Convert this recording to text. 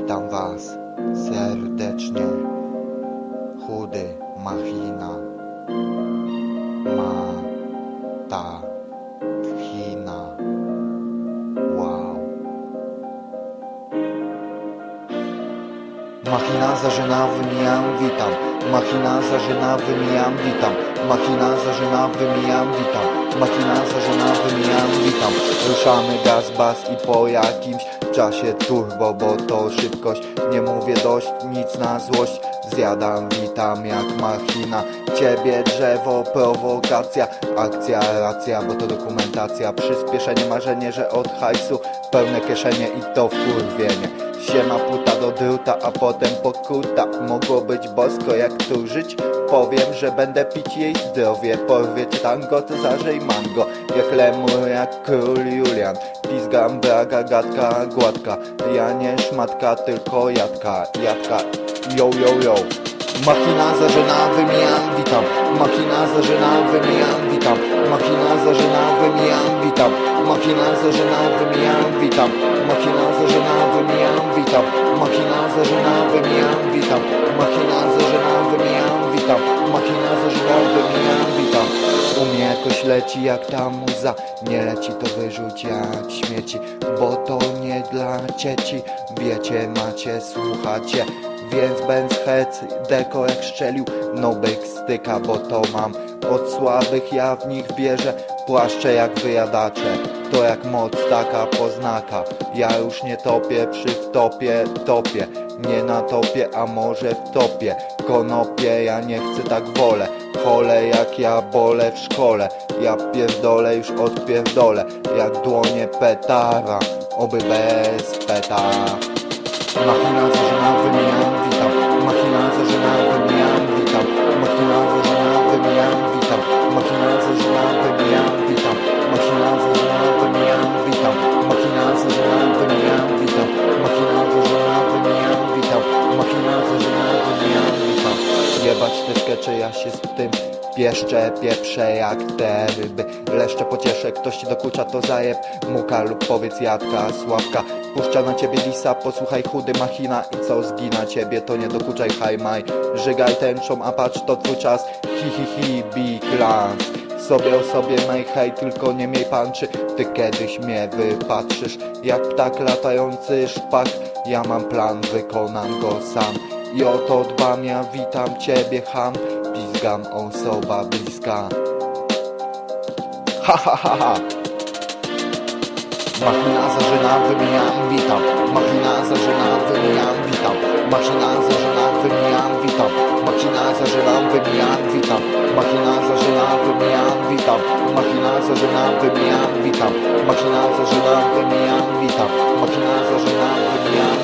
Witam Was serdecznie. Chudy Machina. Ma ta China. Wow. Machina zażyna wymijam, witam. Machina zażyna wymijam, witam. Machina zażyna wymijam, witam. Machina zażyna wymijam, witam. Ruszamy gaz, bas i po jakimś czasie turbo, bo to szybkość. Nie mówię dość, nic na złość. Zjadam, witam jak machina. Ciebie drzewo, prowokacja, akcja, racja, bo to dokumentacja. Przyspieszenie, marzenie, że od hajsu pełne kieszenie i to wkurwienie. Siema puta do druta, a potem pokuta Mogło być bosko jak tu żyć Powiem, że będę pić jej zdrowie. Porwie tango, to zażej mango. Jak lemur, jak król Julian. Pizgam, braga, gadka, gładka. Ja nie szmatka, tylko jadka. Jadka, yo, yo, yo. Machina zażyna, wymijam, witam. Machina zażyna, wymijam, witam. Machina zażyna, wymijam, witam. Machina zażyna, wymijam, witam. Machina zażyna, wymijam, witam. Machina zażyna, wymijam, witam leci jak ta muza Nie leci to wyrzuć jak śmieci Bo to nie dla dzieci Wiecie, macie, słuchacie więc Benz Head deko jak szczelił No big styka, bo to mam. Od słabych ja w nich wierzę Płaszcze jak wyjadacze. To jak moc taka poznaka. Ja już nie topię przy wtopie Topię, nie na topie A może w topie. Konopie, ja nie chcę tak wolę Chole jak ja bolę w szkole. Ja pierdolę już odpierdolę Jak dłonie petara Oby bez peta. Machina zażyna, wymijam, witam Machina Skecze, ja się z tym Pieszczę, pieprzę jak te ryby. Leszcze pocieszę, ktoś ci dokucza to zajeb Muka lub powiedz jadka, sławka. Puszcza na ciebie lisa, posłuchaj chudy machina I co zgina ciebie, to nie dokuczaj hajmaj Żygaj tęczą, a patrz to twój czas. Hi hi hi, big lance sobie o sobie mej hej, tylko nie miej panczy. Ty kiedyś mnie wypatrzysz Jak ptak latający szpak. Ja mam plan, wykonam go sam i o to dbam, ja witam ciebie ham. Pizgam osoba bliska. Ha ha ha ha. Machina zażyna, wymijam, witam. Machina zażyna, wymijam, witam. Machina zażyna, wymijam, witam. Machina zażyna, wymijam, witam. Machina zażyna, wymijam, witam. Machina zażyna, wymijam, witam. Machina zażyna, wymijam, witam. Machina zażyna, wymijam,